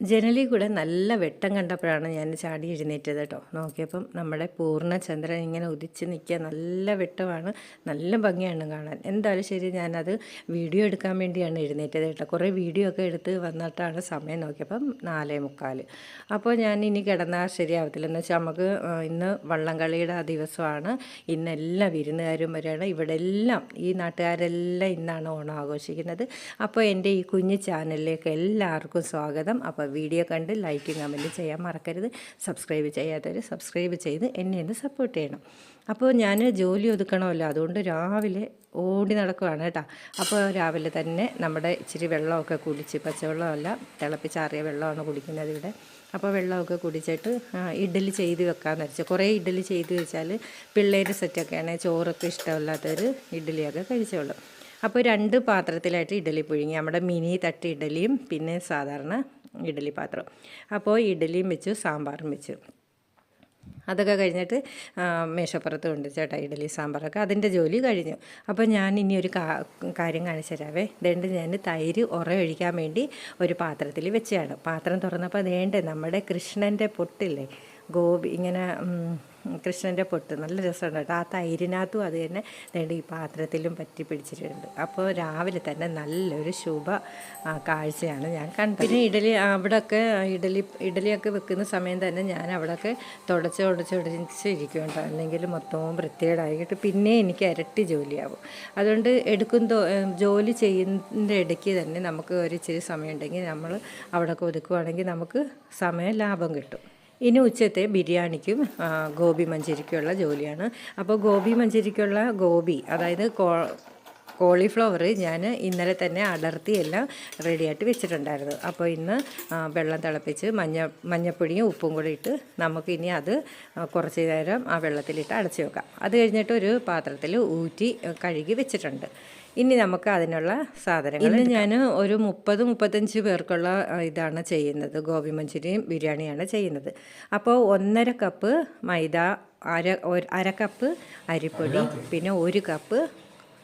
ജനലിൽ കൂടെ നല്ല വെട്ടം കണ്ടപ്പോഴാണ് ഞാൻ ചാടി എഴുന്നേറ്റത് കേട്ടോ. നോക്കിയപ്പം നമ്മുടെ പൂർണചന്ദ്രൻ ഇങ്ങനെ ഉദിച്ച് നിൽക്കുക നല്ല വെട്ടമാണ് നല്ല ഭംഗിയാണ് കാണാൻ. എന്തായാലും ശരി ഞാനത് വീഡിയോ എടുക്കാൻ വേണ്ടിയാണ് എഴുന്നേറ്റത് കേട്ടോ. കുറേ വീഡിയോ ഒക്കെ എടുത്ത് വന്നിട്ടാണ് സമയം നോക്കിയപ്പം നാലേ മുക്കാൽ. അപ്പോൾ ഞാൻ ഇനി കിടന്നാൽ ശരിയാവത്തില്ല. എന്ന് വെച്ചാൽ നമുക്ക് ഇന്ന് വള്ളംകളിയുടെ ആ ദിവസമാണ്. ഇന്ന് വിരുന്നുകാരും വരികയാണ്. ഇവിടെ എല്ലാം ഈ നാട്ടുകാരെല്ലാം ഇന്നാണ് ഓണം ആഘോഷിക്കുന്നത്. അപ്പോൾ എന്റെ ഈ കുഞ്ഞു ചാനലിലേക്ക് എല്ലാവർക്കും സ്വാഗതം. അപ്പോൾ വീഡിയോ കണ്ട് ലൈക്കും കമന്റും ചെയ്യാൻ മറക്കരുത്. സബ്സ്ക്രൈബ് ചെയ്യാത്തവർ സബ്സ്ക്രൈബ് ചെയ്ത് എന്നെ ഒന്ന് സപ്പോർട്ട് ചെയ്യണം. അപ്പോൾ ഞാൻ ജോലി ഒതുക്കണമല്ലോ അതുകൊണ്ട് രാവിലെ ഓടി നടക്കുവാണ് കേട്ടോ. അപ്പോൾ രാവിലെ തന്നെ നമ്മുടെ ഇച്ചിരി വെള്ളമൊക്കെ കുടിച്ച് പച്ചവെള്ളമല്ല തിളപ്പിച്ചാറിയ വെള്ളമാണ് കുടിക്കുന്നത് ഇവിടെ. അപ്പോൾ വെള്ളമൊക്കെ കുടിച്ചിട്ട് ഇഡ്ഡലി ചെയ്ത് വെക്കാമെന്ന് വെച്ചാൽ കുറേ ഇഡ്ഡലി ചെയ്ത് വെച്ചാൽ പിള്ളേർ സെറ്റൊക്കെ ആണെങ്കിൽ ചോറൊക്കെ ഇഷ്ടമില്ലാത്തവർ ഇഡ്ഡലിയൊക്കെ കഴിച്ചോളും. അപ്പോൾ രണ്ട് പാത്രത്തിലായിട്ട് ഇഡ്ഡലി പുഴുങ്ങി. നമ്മുടെ മിനി തട്ടി ഇഡ്ഡലിയും പിന്നെ സാധാരണ ഇഡ്ഡലി പാത്രം. അപ്പോൾ ഇഡ്ഡലിയും വെച്ചു സാമ്പാറും വെച്ചു അതൊക്കെ കഴിഞ്ഞിട്ട് മേശപ്പുറത്ത് കൊണ്ട് ചേട്ടാ ഇഡലി സാമ്പാറൊക്കെ അതിന്റെ ജോലി കഴിഞ്ഞു. അപ്പോൾ ഞാൻ ഇനി ഒരു കാര്യം കാണിച്ചു തരാവേ. ഇതേണ്ട് ഞാൻ തൈര് ഉറയൊഴിക്കാൻ വേണ്ടി ഒരു പാത്രത്തിൽ വെച്ചാണ് പാത്രം തുറന്നപ്പോൾ ദേണ്ടേ നമ്മുടെ കൃഷ്ണന്റെ പൊട്ടില്ലേ ഗോപി ഇങ്ങനെ കൃഷ്ണന്റെ പൊട്ട്. നല്ല രസമുണ്ട് കേട്ടോ. ആ തൈരിനകത്തും അത് തന്നെ വേണ്ട ഈ പാത്രത്തിലും പറ്റി പിടിച്ചിട്ടുണ്ട്. അപ്പോൾ രാവിലെ തന്നെ നല്ലൊരു ശുഭ കാഴ്ചയാണ് ഞാൻ കണ്ടത്. പിന്നെ ഇഡലി അവിടെയൊക്കെ ഇഡലി ഇഡലിയൊക്കെ വെക്കുന്ന സമയം തന്നെ ഞാൻ അവിടെയൊക്കെ തുടച്ച് തുടച്ച് തുടച്ച് ഇരിക്കുന്നുണ്ട് അല്ലെങ്കിൽ മൊത്തവും വൃത്തികേടായിട്ട് പിന്നെ എനിക്ക് ഇരട്ടി ജോലിയാവും. അതുകൊണ്ട് എടുക്കും ജോലി ചെയ്യുന്ന ഇടയ്ക്ക് തന്നെ നമുക്ക് ഒരു ഇച്ചിരി സമയം ഉണ്ടെങ്കിൽ നമ്മൾ അവിടെയൊക്കെ ഒതുക്കുവാണെങ്കിൽ നമുക്ക് സമയം ലാഭം കിട്ടും. ഇനി ഉച്ചത്തെ ബിരിയാണിക്കും ഗോബി മഞ്ചരിക്കുള്ള ജോലിയാണ്. അപ്പോൾ ഗോബി മഞ്ചരിക്കുള്ള ഗോബി അതായത് കോളിഫ്ലവർ ഞാൻ ഇന്നലെ തന്നെ അടർത്തി എല്ലാം റെഡിയായിട്ട് വെച്ചിട്ടുണ്ടായിരുന്നു. അപ്പോൾ ഇന്ന് വെള്ളം തിളപ്പിച്ച് മഞ്ഞ മഞ്ഞപ്പൊടിയും ഉപ്പും കൂടി ഇട്ട് നമുക്കിനി അത് ആ, കുറച്ച് നേരം ആ വെള്ളത്തിലിട്ട് അടച്ചു വെക്കാം. അത് കഴിഞ്ഞിട്ട് ഒരു പാത്രത്തിൽ ഊറ്റി കഴുകി വെച്ചിട്ടുണ്ട്. ഇനി നമുക്ക് അതിനുള്ള സാധനങ്ങൾ ഇന്ന് ഞാൻ ഒരു മുപ്പത് മുപ്പത്തഞ്ച് പേർക്കുള്ള ഇതാണ് ചെയ്യുന്നത്. ഗോബി മഞ്ചൂരിയും ബിരിയാണിയാണ് ചെയ്യുന്നത്. അപ്പോൾ ഒന്നര കപ്പ് മൈദ അര ഒരു- അര കപ്പ് അരിപ്പൊടി പിന്നെ ഒരു കപ്പ്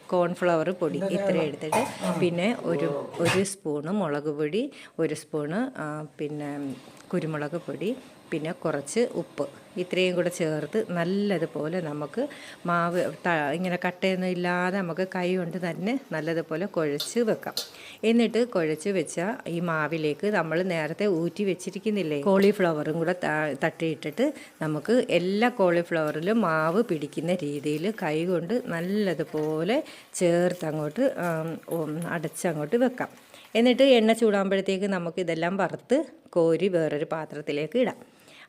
കോൺഫ്ലവർ പൊടി ഇത്ര എടുത്തിട്ട് പിന്നെ ഒരു ഒരു സ്പൂണ് മുളക് പൊടി ഒരു സ്പൂണ് പിന്നെ കുരുമുളക് പൊടി പിന്നെ കുറച്ച് ഉപ്പ്. ഇത്രയും കൂടെ ചേർത്ത് നല്ലതുപോലെ നമുക്ക് മാവ് ഇങ്ങനെ കട്ടയൊന്നും ഇല്ലാതെ നമുക്ക് കൈ കൊണ്ട് തന്നെ നല്ലതുപോലെ കുഴച്ച് വെക്കാം. എന്നിട്ട് കുഴച്ച് വെച്ച ഈ മാവിലേക്ക് നമ്മൾ നേരത്തെ ഊറ്റി വെച്ചിരിക്കുന്നില്ലേ? കോളിഫ്ലവറും കൂടെ തട്ടിയിട്ടിട്ട് നമുക്ക് എല്ലാ കോളിഫ്ലവറിലും മാവ് പിടിക്കുന്ന രീതിയിൽ കൈ കൊണ്ട് നല്ലതുപോലെ ചേർത്ത് അങ്ങോട്ട് അടച്ചങ്ങോട്ട് വെക്കാം. എന്നിട്ട് എണ്ണ ചൂടാകുമ്പോഴത്തേക്ക് നമുക്ക് ഇതെല്ലാം വറുത്ത് കോരി വേറൊരു പാത്രത്തിലേക്ക് ഇടാം.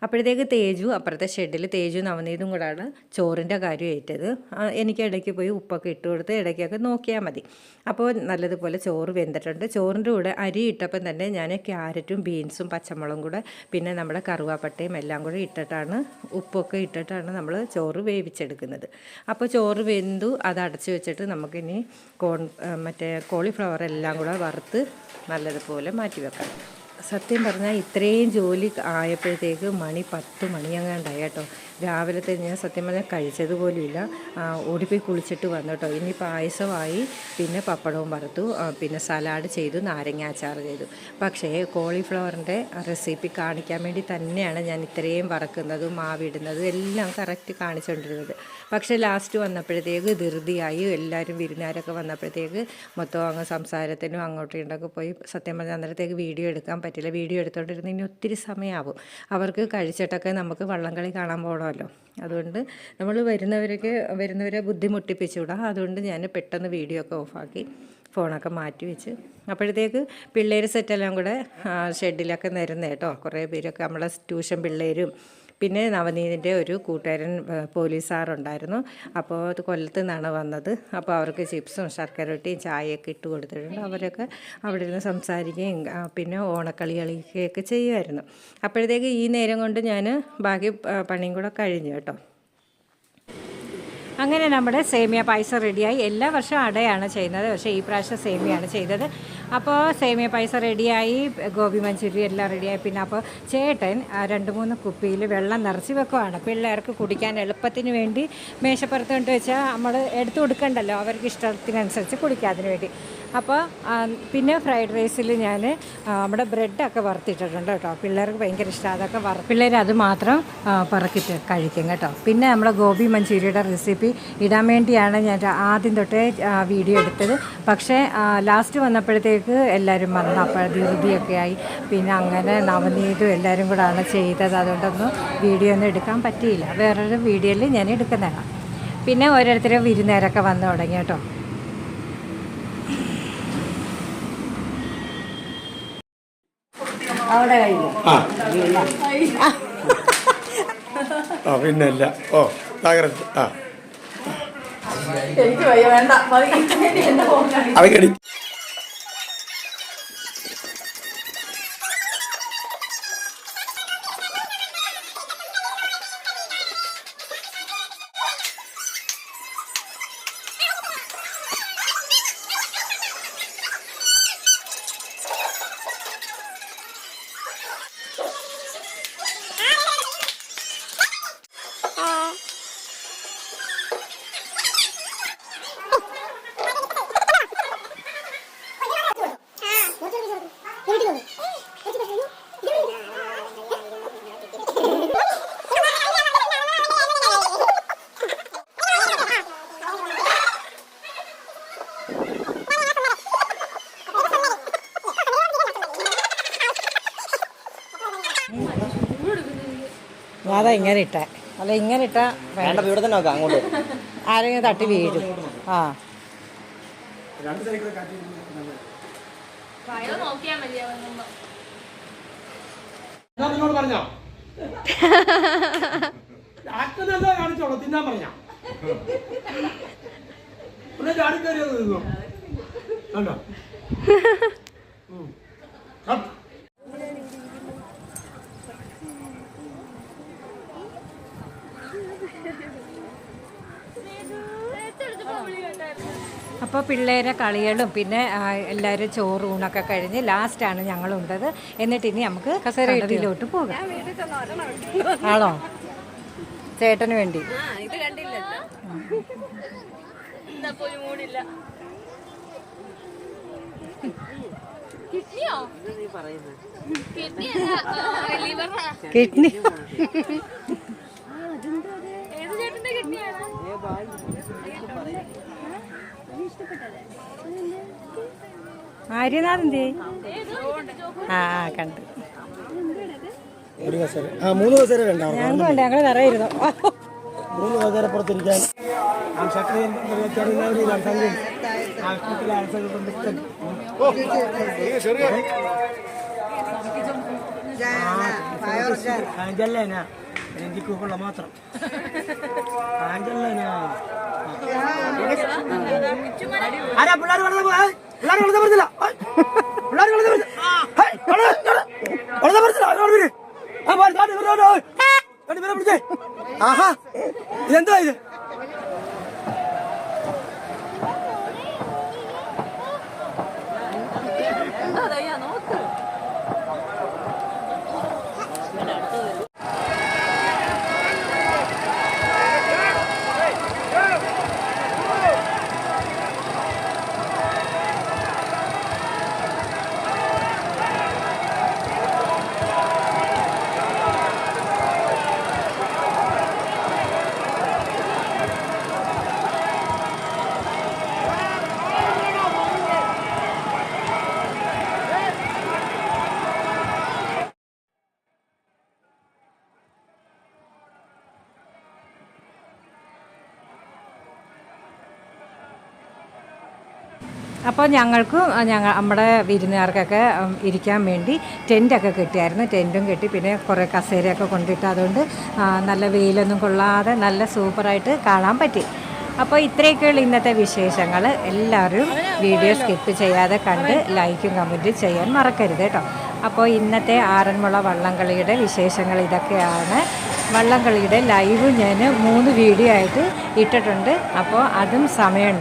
അപ്പോഴത്തേക്ക് തേജു അപ്പുറത്തെ ഷെഡിൽ തേജു നവനീതും കൂടാണ് ചോറിന്റെ കാര്യം ഏറ്റത്. എനിക്ക് ഇടയ്ക്ക് പോയി ഉപ്പൊക്കെ ഇട്ട് കൊടുത്ത് ഇടയ്ക്കൊക്കെ നോക്കിയാൽ മതി. അപ്പോൾ നല്ലതുപോലെ ചോറ് വെന്തിട്ടുണ്ട്. ചോറിന്റെ കൂടെ അരി ഇട്ടപ്പം തന്നെ ഞാൻ ക്യാരറ്റും ബീൻസും പച്ചമുളകും കൂടെ പിന്നെ നമ്മുടെ കറുവാപ്പട്ടയും എല്ലാം കൂടെ ഇട്ടിട്ടാണ് ഉപ്പൊക്കെ ഇട്ടിട്ടാണ് നമ്മൾ ചോറ് വേവിച്ചെടുക്കുന്നത്. അപ്പോൾ ചോറ് വെന്തു അത് അടച്ച് വെച്ചിട്ട് നമുക്കിനി കോൺ മറ്റേ കോളിഫ്ലവർ എല്ലാം കൂടെ വറുത്ത് നല്ലതുപോലെ മാറ്റി വെക്കാം. സത്യം പറഞ്ഞാൽ ഇത്രയും ജോലി ആയപ്പോഴത്തേക്ക് മണി പത്ത് മണിയെങ്ങാണ്ടായി കേട്ടോ. രാവിലത്തെ ഞാൻ സത്യം പറഞ്ഞാൽ കഴിച്ചതുപോലുമില്ല പോലുമില്ല. ഓടിപ്പോയി കുളിച്ചിട്ട് വന്നു കേട്ടോ ഇനി പായസമായി പിന്നെ പപ്പടവും വറുത്തു പിന്നെ സലാഡ് ചെയ്തു നാരങ്ങ അച്ചാർ ചെയ്തു. പക്ഷേ കോളിഫ്ലവറിന്റെ റെസിപ്പി കാണിക്കാൻ വേണ്ടി തന്നെയാണ് ഞാൻ ഇത്രയും വറക്കുന്നതും മാവിടുന്നതും എല്ലാം കറക്റ്റ് കാണിച്ചുകൊണ്ടിരുന്നത് പക്ഷേ ലാസ്റ്റ് വന്നപ്പോഴത്തേക്ക് ധൃതിയായി എല്ലാവരും വിരുന്നുകാരൊക്കെ വന്നപ്പോഴത്തേക്ക് മൊത്തം അങ്ങ് സംസാരത്തിനും അങ്ങോട്ടും ഇങ്ങോട്ടൊക്കെ പോയി സത്യം പറഞ്ഞാൽ അന്നേരത്തേക്ക് വീഡിയോ എടുക്കാൻ പറ്റില്ല വീഡിയോ എടുത്തുകൊണ്ടിരുന്ന ഇനി ഒത്തിരി സമയമാവും അവർക്ക് കഴിച്ചിട്ടൊക്കെ നമുക്ക് വള്ളംകളി കാണാൻ പോകണമല്ലോ അതുകൊണ്ട് നമ്മൾ വരുന്നവരൊക്കെ വരുന്നവരെ ബുദ്ധിമുട്ടിപ്പിച്ചുവിടാം അതുകൊണ്ട് ഞാൻ പെട്ടെന്ന് വീഡിയോ ഒക്കെ ഓഫാക്കി ഫോണൊക്കെ മാറ്റി വെച്ച്. അപ്പോഴത്തേക്ക് പിള്ളേർ സെറ്റെല്ലാം കൂടെ ഷെഡിലൊക്കെ നിരുന്നേട്ടോ കുറേ പേരൊക്കെ നമ്മളെ ട്യൂഷൻ പിള്ളേരും പിന്നെ നവനീതിന്റെ ഒരു കൂട്ടുകാരൻ ഏ, പോലീസ് സാറുണ്ടായിരുന്നു. അപ്പോൾ അത് കൊല്ലത്ത് നിന്നാണ് വന്നത്. അപ്പോൾ അവർക്ക് ചിപ്സും ശർക്കര വെട്ടിയും ചായയൊക്കെ ഇട്ട് കൊടുത്തിട്ടുണ്ട്. അവരൊക്കെ അവിടെ ഇരുന്ന് സംസാരിക്കുകയും പിന്നെ ഓണക്കളി കളിക്കുകയൊക്കെ ചെയ്യുമായിരുന്നു. അപ്പോഴത്തേക്ക് ഈ നേരം കൊണ്ട് ഞാൻ ബാക്കി പണിയും കൂടെ കഴിഞ്ഞു കേട്ടോ. അങ്ങനെ നമ്മുടെ സേമിയ പായസം റെഡിയായി. എല്ലാ വർഷവും അടയാണ് ചെയ്യുന്നത്. പക്ഷേ ഈ പ്രാവശ്യം സേമിയാണ് ചെയ്തത്. അപ്പോൾ സേമിയ പൈസ റെഡിയായി ഗോപി മഞ്ചൂരി എല്ലാം റെഡിയായി. പിന്നെ അപ്പോൾ ചേട്ടൻ രണ്ട് മൂന്ന് കുപ്പിയിൽ വെള്ളം നിറച്ച് വെക്കുവാണ്. പിള്ളേർക്ക് കുടിക്കാൻ എളുപ്പത്തിന് വേണ്ടി മേശപ്പുറത്ത് കൊണ്ട് വെച്ചാൽ നമ്മൾ എടുത്തു കൊടുക്കണ്ടല്ലോ. അവർക്ക് ഇഷ്ടത്തിനനുസരിച്ച് കുടിക്കാം അതിന് വേണ്ടി. അപ്പോൾ പിന്നെ ഫ്രൈഡ് റൈസിൽ ഞാൻ നമ്മുടെ ബ്രെഡൊക്കെ വറുത്തിട്ടിട്ടുണ്ട് കേട്ടോ. പിള്ളേർക്ക് ഭയങ്കര ഇഷ്ടമാണ് അതൊക്കെ വറ പിള്ളേർ അത് മാത്രം പറക്കിട്ട് കഴിക്കും കേട്ടോ. പിന്നെ നമ്മുടെ ഗോപി മഞ്ചൂരിയുടെ റെസിപ്പി ഇടാൻ വേണ്ടിയാണ് ഞാൻ ആദ്യം തൊട്ടേ വീഡിയോ എടുത്തത്. പക്ഷേ ലാസ്റ്റ് വന്നപ്പോഴത്തേക്ക് എല്ലാവരും വന്ന് അപ്പോൾ ധൃതിയൊക്കെ ആയി. പിന്നെ അങ്ങനെ നവനീതും എല്ലാവരും കൂടാണ് ചെയ്തത്. അതുകൊണ്ടൊന്നും വീഡിയോ ഒന്നും എടുക്കാൻ പറ്റിയില്ല. വേറൊരു വീഡിയോയിൽ ഞാൻ എടുക്കുന്നതാണ്. പിന്നെ ഓരോരുത്തരും വിരുന്നേരൊക്കെ വന്നു തുടങ്ങി കേട്ടോ. ആ. പിന്നെ ഓ തകർത്ത്. ആ. എനിക്ക് വയ്യ. വേണ്ട. അത് കടി അതാ ഇങ്ങനെ ഇട്ടേ. അല്ല ഇങ്ങനെ ഇട്ടാ വേണ്ട. ഇവിടെ തന്നെ നോക്കാം അങ്ങോട്ട് ആരെങ്കിലും തട്ടി വീഴും. ആ. പറഞ്ഞോ? കാണിച്ചോളൂ? തിന്നാൻ പറഞ്ഞ? കണ്ടോ പിള്ളേരെ കളികളും പിന്നെ എല്ലാവരും ചോറ് ഊണൊക്കെ കഴിഞ്ഞ് ലാസ്റ്റാണ് ഞങ്ങളുണ്ടത്. എന്നിട്ട് ഇനി നമുക്ക് കസേരയിലോട്ട് പോകാം. ആണോ? ചേട്ടന് വേണ്ടി. കിഡ്നി. ആര്യനാഥെന്തേ? ആ ആ, കണ്ട്. ഒരു കസേര. ആ മൂന്ന് കസേര രണ്ടാണ് ഞങ്ങൾ നിറയിരുന്നു മൂന്ന് കസേര പുറത്തിരിക്കാൻ. ആ ആഞ്ചല്ലേനാ എനിക്ക് മാത്രം ആഞ്ചല്ലേനാ ആരാ പിള്ളേർ വെള്ളം പിള്ളേർ വെള്ളത്തെ പറഞ്ഞില്ല പിള്ളേർ വെള്ളത്തെ പറ്റില്ല വെള്ളത്തെ പറ്റില്ല അങ്ങോട്ട് വരൂ. ആ, വാ, ദാ, ഇവരെ, ഇവരെ, ഇവരെ, ഇവരെ പിടിച്ചേ. ആഹാ. ഇതെന്താ ഇത്? അപ്പോൾ ഞങ്ങൾക്കും ഞങ്ങൾ നമ്മുടെ വിരുന്നുകാർക്കൊക്കെ ഇരിക്കാൻ വേണ്ടി ടെന്റൊക്കെ കെട്ടിയായിരുന്നു. ടെന്റും കെട്ടി. പിന്നെ കുറേ കസേരയൊക്കെ കൊണ്ടിട്ട് അതുകൊണ്ട് നല്ല വെയിലൊന്നും കൊള്ളാതെ നല്ല സൂപ്പറായിട്ട് കാണാൻ പറ്റി. അപ്പോൾ ഇത്രയൊക്കെയുള്ള ഇന്നത്തെ വിശേഷങ്ങൾ എല്ലാവരും വീഡിയോ സ്കിപ്പ് ചെയ്യാതെ കണ്ട് ലൈക്കും കമന്റും ചെയ്യാൻ മറക്കരുത് കേട്ടോ. അപ്പോൾ ഇന്നത്തെ ആറന്മുള വള്ളംകളിയുടെ വിശേഷങ്ങൾ ഇതൊക്കെയാണ്. വള്ളംകളിയുടെ ലൈവ് ഞാൻ മൂന്ന് വീഡിയോ ആയിട്ട് ഇട്ടിട്ടുണ്ട്. അപ്പോൾ അതും സമയമുണ്ട്.